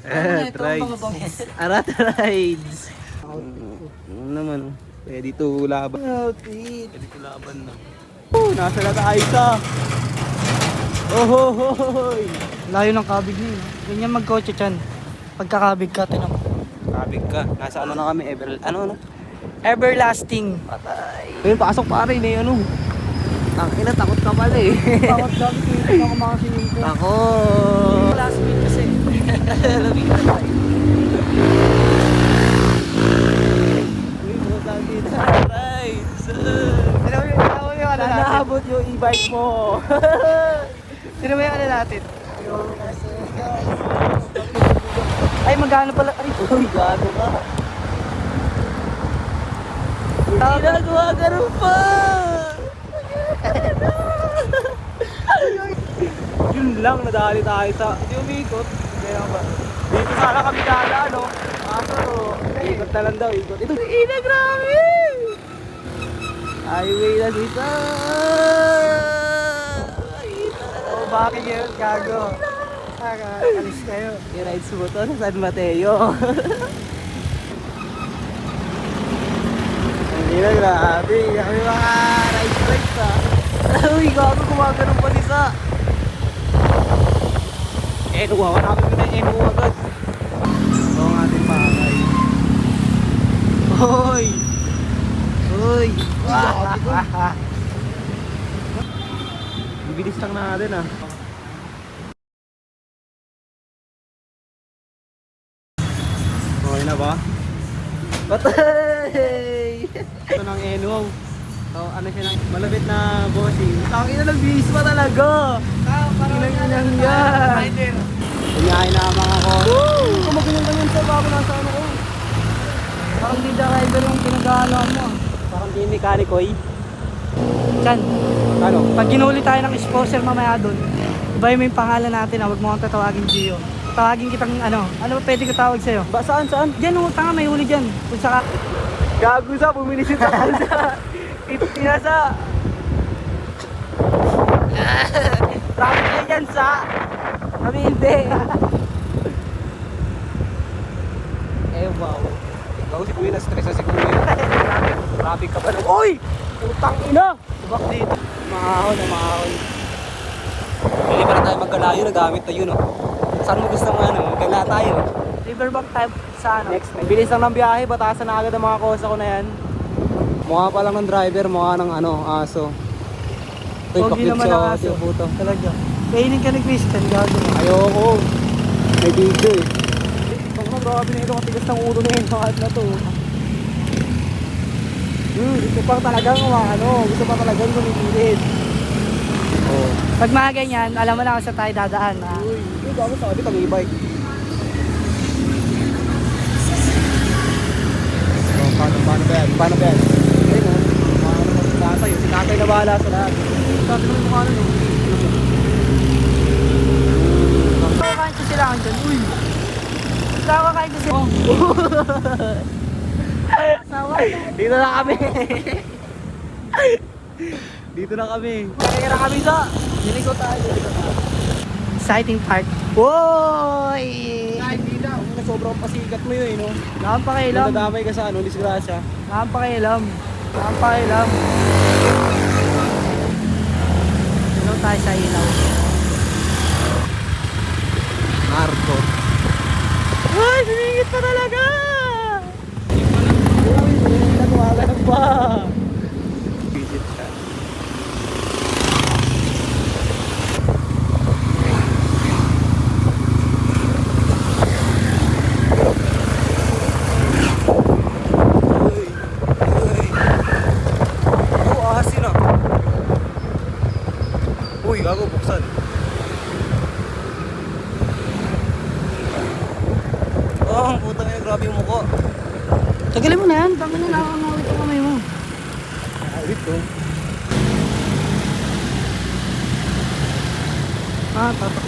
Eh, rides. Arat rides. Ano naman, pwede to laban. Outfit. Pwede to laban na. Oh, nasa na tayo sa. Oh, ho, ho, hoy. Layo ng kabig niya. Ganyan magkotse chan. Pagkakabig ka, tinan. Kabig ka. Nasa ano na kami, ever, ano, ano? Everlasting. Ayun, pasok pare, may ano. Tangina, takot ka pala eh. Dami ko yung ako ko. Ako. Last week kasi. Labitan tayo. Uy, puta dito. Rides. Alam mo yung, mo yung ano natin? Yung e-bike mo. Sino ba yung ano natin? Ay, magkano pala? Ay, Uy, gago ka. Ginagawa ka rin pa. Yun lang, nadali tayo sa... Hindi umikot. Dito sana kami dala, ano? Kaso, ikot na lang daw, ikot. Ito, ina, grabe! Highway na dito. oh, bakit yun? Gago. Alis kayo. I-rides mo to sa San Mateo. Hindi na grabe. Kami mga rides rides ha. Uy, gago gumagano pa nisa. Eno, hawakan namin na Eno agad. Ito ang ating pakay. Hoy! Hoy! Bibilis lang natin ah. Okay na ba? Patay! Ito ng Eno. So, ano siya ng malapit na bossing. Tangin na nagbihis pa talaga. Inang inang yan. Kunyahin na mga ko. Woo! Kumaginan ka sa bago nasa ano ko. Parang di the rider yung pinag-ano mo. Parang di mekanikoy. Chan, Ano? pag ginuli tayo ng sponsor mamaya doon, iba mo yung pangalan natin ah, huwag mo akong tatawagin Gio. Tawagin kitang ano, ano ba pwede ko tawag sa'yo? Ba, saan, saan? Diyan oh, tanga may huli dyan. Kung saka, Gago sa, bumili siya sa Pinasa. Traffic na yan sa. Kami hindi. eh, wow. Ikaw si Kuya, na-stress na si Kuya. Traffic ka pa na. Uy! Utang ina! Tubak dito. Mahahon na mahahon. Pili pa na tayo magkalayo, na yun, oh. Saan mo gusto mo, ano, magkala tayo? riverbank type sa ano. Next, bilis lang ng biyahe, batasan na agad ang mga kosa ko na yan. Mukha pa lang ng driver, mukha ng ano, aso. Pogi naman ang aso. puto. Talaga. Kainin ka ni Christian, gago mo. Ayoko. May video eh. Pag na grabe na ito, katigas ng ulo na yun, kahit na to. Hmm, gusto pa talagang ano, gusto pa talagang gumigilit. Oh. Pag mga ganyan, alam mo na kung saan tayo dadaan. Ha? Uy, uy, gago sa atin, ang e-bike. So, paano, paano ba yan? Paano ba yan? Ayun o. Paano naman si tatay? Si tatay na bahala sa lahat. Sabi naman mukha nun o. Kakain ko sila dyan. Uy! Kakain ko sila. Oh. Sawa. Dito na kami. Dito na kami. Kaya kami sa. Niliko tayo. Exciting part. Woy! Na. Kung sobrang pasikat mo yun, eh, no? Nakang pakialam. Nadamay ka sa ano, disgrasya. Nakang pakialam. Nakang pakialam. Ilaw tayo sa ilaw. Marco. Uy! Siningit pa talaga! Uy, nagwagan pa. Visit ka. Uy, uy. Oh, asin ah. Uy, gago, buksan. Oh, ang puta ngayon, grabe yung mukha. Tagalin mo na yan. Tama na nakakangawit ang kamay mo. Awit ko. Ah, tatak.